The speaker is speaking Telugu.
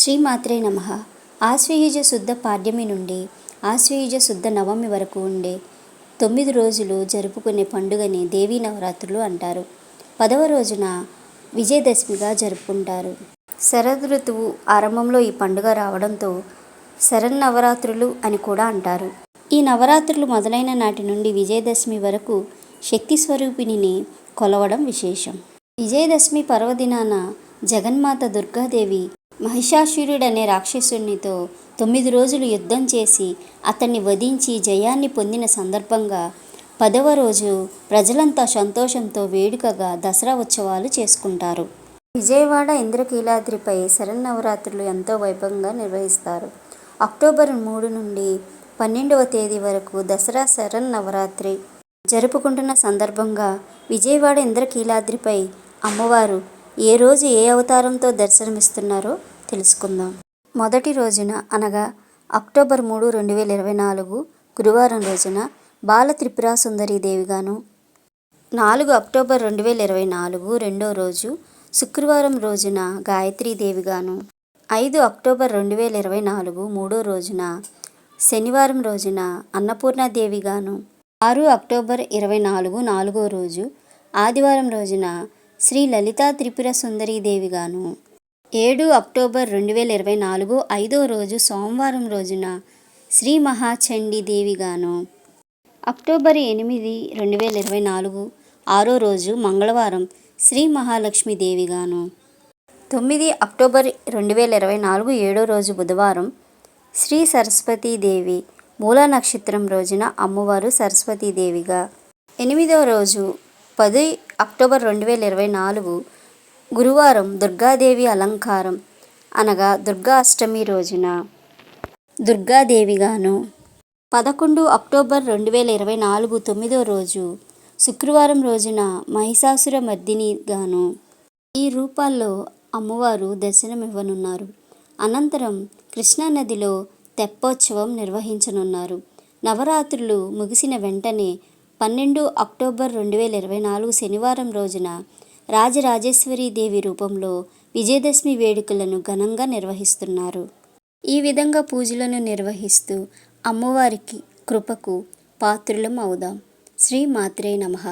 శ్రీమాత్రే నమ. ఆశ్వయుజ శుద్ధ పాడ్యమి నుండి ఆశ్వయుజ శుద్ధ నవమి వరకు ఉండే తొమ్మిది రోజులు జరుపుకునే పండుగని దేవీ నవరాత్రులు అంటారు. పదవ రోజున విజయదశమిగా జరుపుకుంటారు. శరద్ ఋతువు ఆరంభంలో ఈ పండుగ రావడంతో శరన్నవరాత్రులు అని కూడా అంటారు. ఈ నవరాత్రులు మొదలైన నాటి నుండి విజయదశమి వరకు శక్తి స్వరూపిణిని కొలవడం విశేషం. విజయదశమి పర్వదినాన జగన్మాత దుర్గాదేవి మహిషాసురుడనే రాక్షసునితో తొమ్మిది రోజులు యుద్ధం చేసి అతన్ని వధించి జయాన్ని పొందిన సందర్భంగా పదవ రోజు ప్రజలంతా సంతోషంతో వేడుకగా దసరా ఉత్సవాలు చేసుకుంటారు. విజయవాడ ఇంద్రకీలాద్రిపై శరన్నవరాత్రులు ఎంతో వైభవంగా నిర్వహిస్తారు. అక్టోబర్ మూడు నుండి పన్నెండవ తేదీ వరకు దసరా శరన్నవరాత్రి జరుపుకుంటున్న సందర్భంగా విజయవాడ ఇంద్రకీలాద్రిపై అమ్మవారు ఏ రోజు ఏ అవతారంతో దర్శనమిస్తున్నారో తెలుసుకుందాం. మొదటి రోజున అనగా అక్టోబర్ మూడు రెండు వేల ఇరవై నాలుగు గురువారం రోజున బాల త్రిపురా సుందరి దేవిగాను నాలుగు అక్టోబర్ రెండు వేల ఇరవై నాలుగు రెండో రోజు శుక్రవారం రోజున గాయత్రీ దేవిగాను ఐదు అక్టోబర్ రెండు వేల ఇరవై నాలుగు మూడో రోజున శనివారం రోజున అన్నపూర్ణాదేవిగాను ఆరు అక్టోబర్ ఇరవై నాలుగు నాలుగో రోజు ఆదివారం రోజున శ్రీ లలితా త్రిపుర సుందరీదేవిగాను ఏడు అక్టోబర్ రెండు వేల ఇరవై నాలుగు ఐదో రోజు సోమవారం రోజున శ్రీ మహాచండీ దేవిగాను. అక్టోబర్ ఎనిమిది రెండు వేల ఇరవై నాలుగు ఆరో రోజు మంగళవారం శ్రీ మహాలక్ష్మి దేవిగాను. తొమ్మిది అక్టోబర్ రెండు వేల ఇరవై నాలుగు ఏడో రోజు బుధవారం శ్రీ సరస్వతీదేవి మూల నక్షత్రం రోజున అమ్మవారు సరస్వతీదేవిగా ఎనిమిదో రోజు పది అక్టోబర్ రెండు వేల ఇరవై నాలుగు గురువారం దుర్గాదేవి అలంకారం. అనగా దుర్గా అష్టమి రోజున. దుర్గాదేవిగాను పదకొండు అక్టోబర్ రెండు వేల ఇరవై నాలుగు తొమ్మిదో రోజు శుక్రవారం రోజున మహిషాసుర మర్దినిగాను ఈ రూపాల్లో అమ్మవారు దర్శనమివ్వనున్నారు. అనంతరం కృష్ణానదిలో తెప్పోత్సవం నిర్వహించనున్నారు. నవరాత్రులు ముగిసిన వెంటనే పన్నెండు అక్టోబర్ రెండు వేల ఇరవై నాలుగు శనివారం రోజున రాజరాజేశ్వరి దేవి రూపంలో విజయదశమి వేడుకలను ఘనంగా నిర్వహిస్తున్నారు. ఈ విధంగా పూజలను నిర్వహిస్తూ అమ్మవారికి కృపకు పాత్రులం అవుదాం శ్రీ మాత్రే నమః.